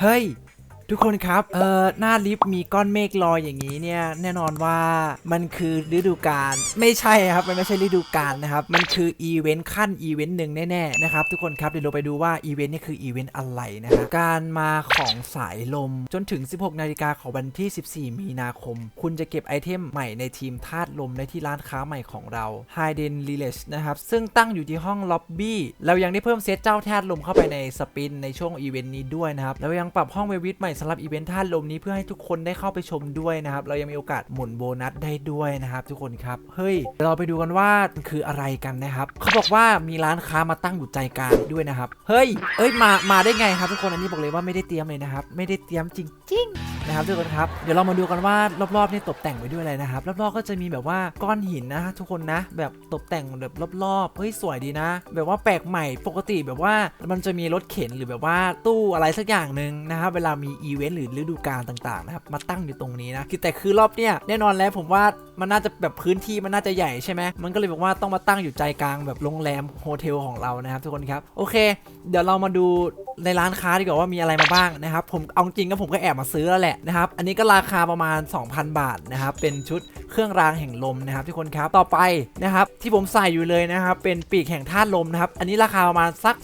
เฮ้ย ทุกคนครับ เอ่อ หน้าลิฟต์มีก้อนเมฆลอยอย่างนี้เนี่ย แน่นอนว่ามันคือฤดูกาล ไม่ใช่ครับ มันไม่ใช่ฤดูกาลนะครับ มันคืออีเวนต์ขั้นอีเวนต์หนึ่งแน่ๆนะครับทุกคนครับ เดี๋ยวเราไปดูว่าอีเวนต์นี่คืออีเวนต์อะไรนะครับการมาของสายลมจนถึง 16 นาฬิกาของวันที่ 14 มีนาคม คุณจะเก็บไอเทมใหม่ในทีมธาตุลมได้ที่ร้านค้าใหม่ของเรา Hidden r e l a g e นะครับ ซึ่งตั้งอยู่ที่ห้องล็อบบี้ เรายังได้เพิ่มเซตเจ้าธาตุลมเข้าไปในสปินในช่วงอีเวนต์นี้ด้วยนะครับ แล้วยังปรับห้องเววิทใหม่สำหรับอีเวนท์ท่านลมนี้เพื่อให้ทุกคนได้เข้าไปชมด้วยนะครับ เรายังมีโอกาสหมุนโบนัสได้ด้วยนะครับ ทุกคนครับ เฮ้ยเราไปดูกันว่าคืออะไรกันนะครับเขาบอกว่ามีร้านค้ามาตั้งอยู่ใจกลางด้วยนะครับ เฮ้ย เอ้ยมามาได้ไงครับทุกคนอันนี้บอกเลยว่าไม่ได้เตรียมเลยนะครับ ไม่ได้เตรียมจริง ๆ นะครับทุกคนครับเดี๋ยวเรามาดูกันว่ารอบๆนี่ตกแต่งไปด้วยอะไรนะครับรอบๆก็จะมีแบบว่าก้อนหินนะ ทุกคนนะแบบตกแต่งแบบรอบๆเฮ้ยสวยดีนะ แบบว่าแปลกใหม่ปกติแบบว่ามันจะมีรถเข็นหรือแบบว่าตู้อะไรสักอย่างหนึ่งนะครับเวลามีอีเวนต์หรือฤดูกาลต่างๆนะครับมาตั้งอยู่ตรงนี้นะคือแต่คือรอบเนี้ยแน่นอนแล้วผมว่ามันน่าจะแบบพื้นที่มันน่าจะใหญ่ใช่ไหมมันก็เลยบอกว่าต้องมาตั้งอยู่ใจกลางแบบโรงแรมโฮเทลของเรานะครับทุกคนครับโอเค เดี๋ยวเรามาดู ในร้านค้าดีกว่าว่ามีอะไรมาบ้างนะครับ ผมเอาจริงก็ผมก็แอบมาซื้อแล้วแหละนะครับอันนี้ก็ราคาประมาณ 2,000 บาทนะครับเป็นชุดเครื่องรางแห่งลมนะครับทุกคนครับต่อไปนะครับที่ผมใส่อยู่เลยนะครับเป็นปีกแห่งธาตุลมนะครับอันนี้ราคาประมาณสัก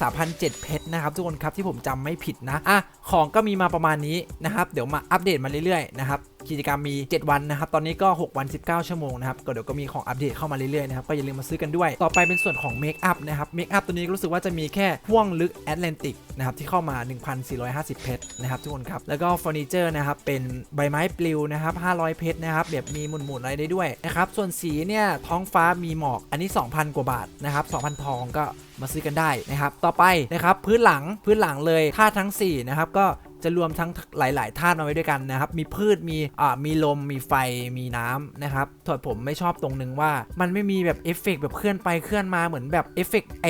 3,600-3,700เพชรนะครับทุกคนครับที่ผมจำไม่ผิดนะอะของก็มีมาประมาณนี้นะครับเดี๋ยวมาอัปเดตมาเรื่อยๆนะครับ กิจกรรมมี 7 วันนะครับ ตอนนี้ก็ 6 วัน 19 ชั่วโมงนะครับ ก็เดี๋ยวก็มีของอัปเดตเข้ามาเรื่อยๆนะครับ ก็อย่าลืมมาซื้อกันด้วย ต่อไปเป็นส่วนของเมคอัพนะครับ เมคอัพตัวนี้รู้สึกว่าจะมีแค่ห่วงลึกแอตแลนติกนะครับที่เข้ามา 1,450 เพชรนะครับทุกคนครับ แล้วก็เฟอร์นิเจอร์นะครับเป็นใบไม้ปลิวนะครับ 500 เพชรนะครับแบบมีหมุนๆอะไรได้ด้วยนะครับ ส่วนสีเนี่ยท้องฟ้ามีหมอกอันนี้ 2,000 กว่าบาทนะครับ 2,000 ทองก็มาซื้อกันได้นะครับ ต่อไปนะครับพื้นหลังพื้นหลังเลยธาทั้ง4นะครับก็ จะรวมทั้งหลายๆธาตุมาไว้ด้วยกันนะครับ มีพืชมีอ่ามีลมมีไฟมีน้ำนะครับถอดผมไม่ชอบตรงนึงว่า มันไม่มีแบบเอฟเฟกต์แบบเคลื่อนไปเคลื่อนมาเหมือนแบบเอฟเฟกต์ไอ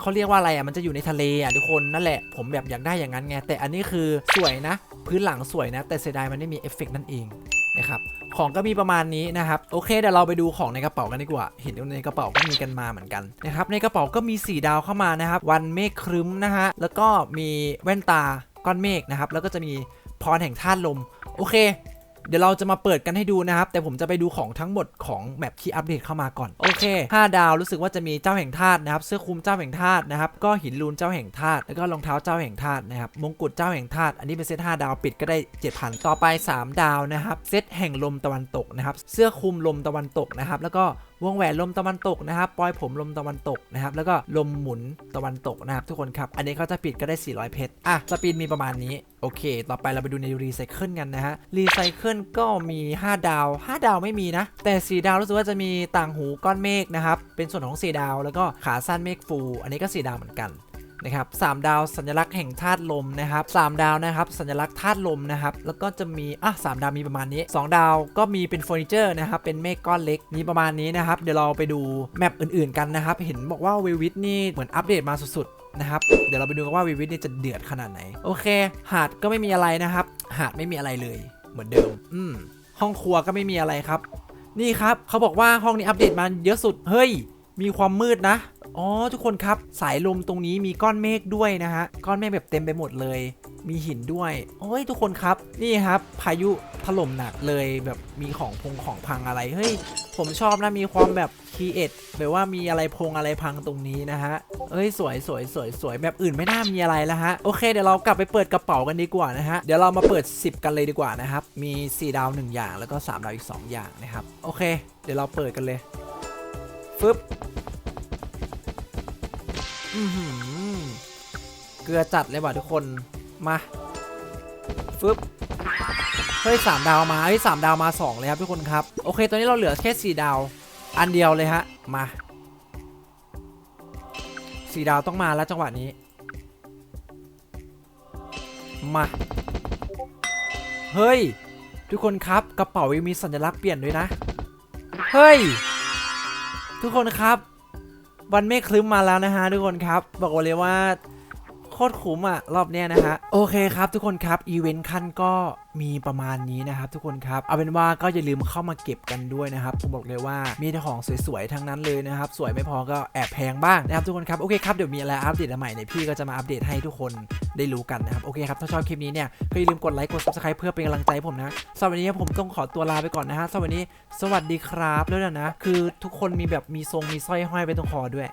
เขาเรียกว่าอะไรอะ มันจะอยู่ในทะเลอะทุกคนนั่นแหละ ผมแบบอยากได้อย่างนั้นไง แต่อันนี้คือสวยนะ พื้นหลังสวยนะ แต่เสียดายมันไม่มีเอฟเฟกต์นั่นเองนะครับ ของก็มีประมาณนี้นะครับ โอเคเดี๋ยวเราไปดูของในกระเป๋ากันดีกว่า เห็นว่าในกระเป๋าก็มีกันมาเหมือนกันนะครับ ในกระเป๋าก็มี 4 ดาวเข้ามานะครับ วันเมฆครึ้มนะฮะ แล้วก็มีแว่นตา ก้อนเมฆนะครับ แล้วก็จะมีพรแห่งธาตุลม โอเค เดี๋ยวเราจะมาเปิดกันให้ดูนะครับ แต่ผมจะไปดูของทั้งหมดของแมปที่อัปเดตเข้ามาก่อน โอเค 5 ดาวรู้สึกว่าจะมีเจ้าแห่งธาตุนะครับ เสื้อคลุมเจ้าแห่งธาตุนะครับ ก็หินลูนเจ้าแห่งธาตุ แล้วก็รองเท้าเจ้าแห่งธาตุนะครับ มงกุฎเจ้าแห่งธาตุ อันนี้เป็นเซต5ดาวปิดก็ได้7,000ต่อไป 3 ดาวนะครับ เซตแห่งลมตะวันตกนะครับ เสื้อคลุมลมตะวันตกนะครับ แล้วก็ วงแหวนลมตะวันตกนะครับปลอยผมลมตะวันตกนะครับแล้วก็ลมหมุนตะวันตกนะครับทุกคนครับ อันนี้เขาจะปิดก็ได้ 400 เพชรอะสปีดมีประมาณนี้โอเค ต่อไปเราไปดูในรีไซเคิลกันนะฮะรีไซเคิลก็มี 5 ดาว 5 ดาวไม่มีนะ แต่ 4 ดาวรู้สึกว่าจะมีต่างหูก้อนเมฆนะครับเป็นส่วนของ 4 ดาว แล้วก็ขาสั้นเมฆฟู อันนี้ก็ 4 ดาวเหมือนกัน นะครับสามดาวสัญลักษณ์แห่งธาตุลมนะครับสามดาวนะครับสัญลักษณ์ธาตุลมนะครับแล้วก็จะมีอะสามดาวมีประมาณนี้ 2 ดาวก็มีเป็นเฟอร์นิเจอร์นะครับเป็นเมฆก้อนเล็กมีประมาณนี้นะครับเดี๋ยวเราไปดูแมปอื่นๆกันนะครับเห็นบอกว่าวิวิทนี่เหมือนอัปเดตมาสุดๆนะครับเดี๋ยวเราไปดูกันว่าวิวิทนี่จะเดือดขนาดไหน โอเค หาดก็ไม่มีอะไรนะครับ หาดไม่มีอะไรเลย เหมือนเดิม อืม ห้องครัวก็ไม่มีอะไรครับ นี่ครับ เขาบอกว่าห้องนี้อัปเดตมาเยอะสุด เฮ้ย มีความมืดนะ อ๋อทุกคนครับ สายลมตรงนี้มีก้อนเมฆด้วยนะฮะ ก้อนเมฆแบบเต็มไปหมดเลย มีหินด้วย โอ้ยทุกคนครับ นี่ครับ พายุถล่มหนักเลยแบบมีของพงของพังอะไร เฮ้ย ผมชอบนะ มีความแบบคีเอทแบบว่ามีอะไรพงอะไรพังตรงนี้นะฮะ เอ้ยสวยสวยสวยสวยแบบอื่นไม่น่ามีอะไรแล้วฮะ โอเคเดี๋ยวเรากลับไปเปิดกระเป๋ากันดีกว่านะฮะ เดี๋ยวเรามาเปิด 10 กันเลยดีกว่านะครับ มี 4 ดาว 1 อย่างแล้วก็ 3 ดาวอีก 2 อย่างนะครับ โอเค เดี๋ยวเราเปิดกันเลย ฟึบ เกลือจัดเลยว่ะทุกคน มาฟึบเฮ้ยสามดาวมาเฮ้ยสามดาวมาสองเลยครับทุกคนครับ โอเค ตอนนี้เราเหลือแค่สี่ดาว อันเดียวเลยฮะ มาสี่ดาวต้องมาแล้วจังหวะนี้ มา เฮ้ย ทุกคนครับกระเป๋ายังมีสัญลักษณ์เปลี่ยนด้วยนะ เฮ้ย ทุกคนครับ วันเมฆคลึ้มมาแล้วนะฮะทุกคนครับ บอกเลยว่า โคตรคุ้มอะรอบเนี้ยนะฮะโอเคครับทุกคนครับอีเวนต์ขั้นก็มีประมาณนี้นะครับทุกคนครับเอาเป็นว่าก็อย่าลืมเข้ามาเก็บกันด้วยนะครับผมบอกเลยว่ามีแต่ของสวยๆทั้งนั้นเลยนะครับสวยไม่พอก็แอบแพงบ้างนะครับทุกคนครับโอเคครับเดี๋ยวมีอะไรอัปเดตใหม่เนี่ยพี่ก็จะมาอัปเดตให้ทุกคนได้รู้กันนะครับโอเคครับถ้าชอบคลิปนี้เนี่ยก็อย่าลืมกดไลค์กด subscribe เพื่อเป็นกำลังใจผมนะสำหรับวันนี้ผมต้องขอตัวลาไปก่อนนะฮะสำหรับวันนี้สวัสดีครับแล้วนะคือทุกคนมีแบบมีทรงมีสร้อยห้อยไปตรงคอด้วย